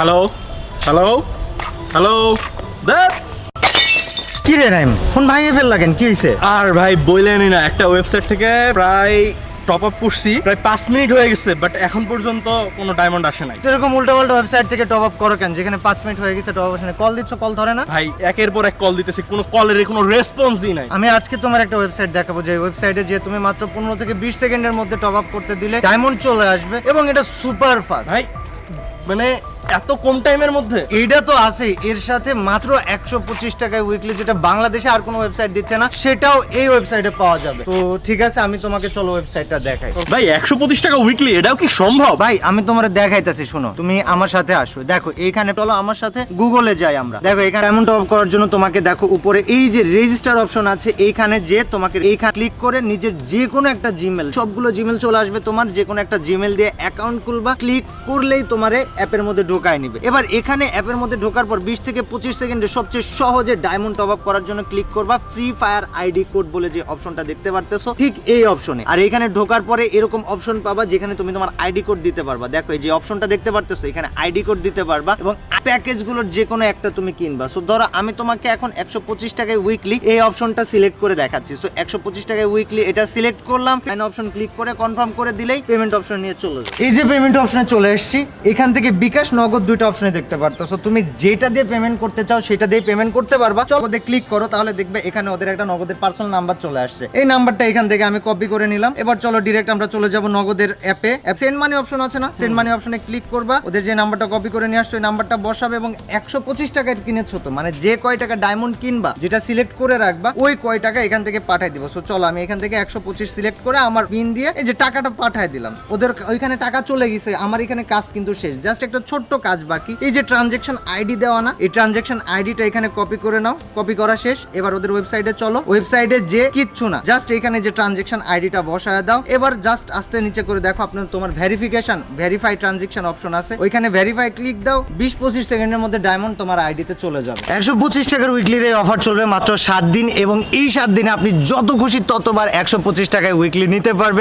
Hello hello hello দেব কি রে Naim phone ভাঙিয়ে ফেল লাগেন কি হয়েছে আর ভাই বললেনই না একটা ওয়েবসাইট থেকে প্রায় টপ আপ করছি প্রায় পাঁচ মিনিট হয়ে গেছে বাট এখন পর্যন্ত কোনো ডায়মন্ড আসে নাই। এরকম উল্টো পাল্টা ওয়েবসাইট থেকে টপ আপ করো কেন? যেখানে পাঁচ মিনিট হয়ে গেছে টপ আপ আসেনি কল দিচ্ছ কল ধরে না? ভাই একের পর এক কল দিতেছি কোনো কলের কোনো রেসপন্সই নাই। আমি আজকে তোমার একটা ওয়েবসাইট দেখাবো যে ওয়েবসাইটে যে তুমি মাত্র পনেরো থেকে বিশ সেকেন্ডের মধ্যে টপ আপ করতে দিলে ডায়মন্ড চলে আসবে এবং এটা সুপার ফাস্ট ভাই মানে এত কম টাইমের মধ্যে? এইটা তো আছে। এর সাথে মাত্র একশো পঁচিশ টাকায় উইকলি যেটা বাংলাদেশে আর কোনো ওয়েবসাইট দিচ্ছে না সেটাও এই ওয়েবসাইটে পাওয়া যাবে। তো ঠিক আছে আমি তোমাকে চলো ওয়েবসাইটটা দেখাই। ভাই একশো পঁচিশ টাকা উইকলি এটাও কি সম্ভব? ভাই আমি তোমার দেখাইতেছি শোনো। তুমি আমার সাথে আসো। দেখো এইখানে চলো আমার সাথে গুগলে যাই আমরা। দেখো এখানে এমন টপ করার জন্য তোমাকে দেখো উপরে এই যে রেজিস্টার অপশন আছে এইখানে যে তোমাকে এইখানে ক্লিক করে নিজের যে কোনো একটা জিমেল সবগুলো জিমেল চলে আসবে তোমার। যে কোনো একটা জিমেল দিয়ে অ্যাকাউন্ট খুলবা। ক্লিক করলেই তোমার অ্যাপের মধ্যে ঢোকায় নিবে। এবার এখানে অ্যাপের মধ্যে ঢোকার পর বিশ থেকে পঁচিশ সেকেন্ডে সবচেয়ে সহজে ডায়মন্ড টপ আপ করার জন্য ক্লিক করবা ফ্রি ফায়ার আইডি কোড বলে যে অপশনটা দেখতে পারতেছো। ঠিক এই অপশনে। আর এখানে ঢোকার পরে এরকম অপশন পাবা যেখানে তুমি তোমার আইডি কোড দিতে পারবা। দেখো এই যে অপশনটা দেখতে পারতেছো, এখানে আইডি কোড দিতে পারবা এবং প্যাকেজগুলোর যে কোনো একটা তুমি কিনবা। সো ধরো আমি তোমাকে এখন একশো পঁচিশ টাকায় উইকলি এই অপশনটা সিলেক্ট করে দেখাচ্ছি। সো একশো পঁচিশ টাকায় উইকলি এটা সিলেক্ট করলাম। ফাইন অপশন ক্লিক করে কনফার্ম করে দিলেই পেমেন্ট অপশন নিয়ে চলে যাবে। এই যে পেমেন্ট অপশনে চলে এসেছি। এখান থেকে বিকাশ নগদ দুইটা অপশনে দেখতে পারতেছো তুমি যেটা দিয়ে পেমেন্ট করতে চাও, সেটা দিয়ে পেমেন্ট করতে পারবা। চলো ওদের ক্লিক করো, তাহলে দেখবে এখানে ওদের একটা নগদের পার্সোনাল নাম্বার চলে আসছে। এই নাম্বারটা এখান থেকে আমি কপি করে নিলাম। এবার চলো ডিরেক্ট আমরা চলে যাব নগদের অ্যাপে সেন্ড মানি অপশন আছে না? সেন্ড মানি অপশনে ক্লিক করবা। ওদের যে নাম্বারটা কপি করে নিয়ে আসছো, ওই নাম্বারটা বসাবে এবং একশো পঁচিশ টাকায় কিনেছো তো মানে যে কয় টাকা ডায়মন্ড কিনবা, যেটা সিলেক্ট করে রাখবা, ওই কয় টাকা এখান থেকে পাঠাই দিব। সো চলো আমি এখান থেকে একশো পঁচিশ সিলেক্ট করে আমার পিন দিয়ে এই যে টাকাটা পাঠাই দিলাম। ওদের ওইখানে টাকা চলে গেছে, আমার এখানে কাজ কিন্তু শেষ। জাস্ট একটা ছোট্ট কাজ বাকি। এই যে ট্রানজেকশন আইডি দেওয়া না, এই ট্রানজেকশন আইডিটা এখানে কপি করে নাও কপি করা শেষ। এবার ওদের ওয়েবসাইটে চলো। ওয়েবসাইটে যে কিচ্ছু না জাস্ট এখানে যে ট্রানজেকশন আইডিটা বসায় দাও। এবার জাস্ট আস্তে নিচে করে দেখো আপনার তোমার ভেরিফিকেশন ভেরিফাই ট্রানজেকশন অপশন আছে। ওইখানে ভেরিফাই ক্লিক দাও। বিশ পঁচিশ সেকেন্ডের মধ্যে ডায়মন্ড তোমার আইডিতে চলে যাবে। একশো পঁচিশ টাকার উইকলির এই অফার চলবে মাত্র সাত দিন এবং এই সাত দিনে আপনি যত খুশি ততবার একশো পঁচিশ টাকায় উইকলি নিতে পারবেন।